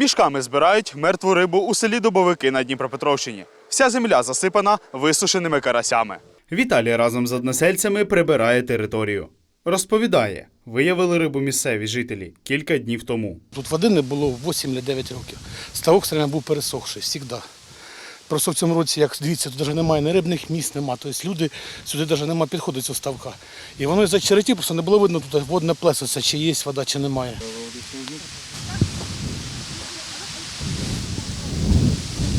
Мішками збирають мертву рибу у селі Дубовики на Дніпропетровщині. Вся земля засипана висушеними карасями. Віталій разом з односельцями прибирає територію. Розповідає, виявили рибу місцеві жителі кілька днів тому. Тут води не було 8 чи 9 років. Ставок все був пересохший, завжди. Просто в цьому році, як дивіться, тут навіть немає ні рибних місць, немає. Тобто люди сюди навіть немає підходу цього ставка. І воно із-за черетів просто не було видно тут водне плесо, чи є вода, чи немає.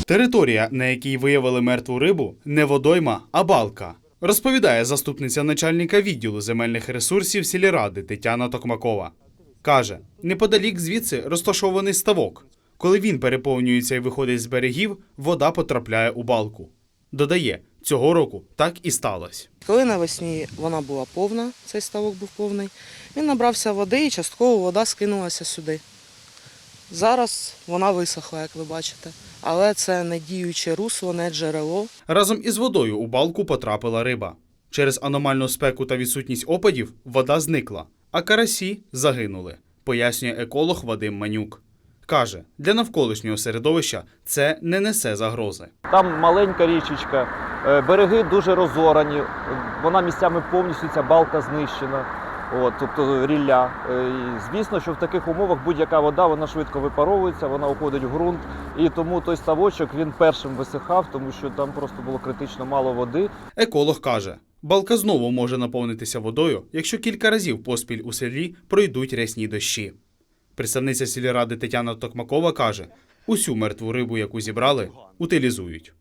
Територія, на якій виявили мертву рибу, не водойма, а балка. Розповідає заступниця начальника відділу земельних ресурсів сільради Тетяна Токмакова. Каже, неподалік звідси розташований ставок. Коли він переповнюється і виходить з берегів, вода потрапляє у балку. Додає, цього року так і сталося. Коли навесні вона була повна, цей ставок був повний, він набрався води і частково вода скинулася сюди. Зараз вона висохла, як ви бачите. Але це не діюче русло, не джерело. Разом із водою у балку потрапила риба. Через аномальну спеку та відсутність опадів вода зникла, а карасі загинули, пояснює еколог Вадим Манюк. Каже, для навколишнього середовища це не несе загрози. Там маленька річечка, е, береги дуже розорані, вона місцями повністю ця балка знищена. От, тобто рілля. Е, І звісно, що в таких умовах будь-яка вода вона швидко випаровується, вона уходить в ґрунт. І тому той ставочок він першим висихав, тому що там просто було критично мало води. Еколог каже, балка знову може наповнитися водою, якщо кілька разів поспіль у селі пройдуть рясні дощі. Представниця сільради Тетяна Токмакова каже, усю мертву рибу, яку зібрали, утилізують.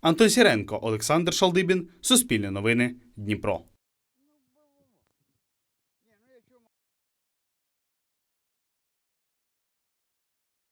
Антон Сіренко, Олександр Шалдибін, Суспільне новини, Дніпро.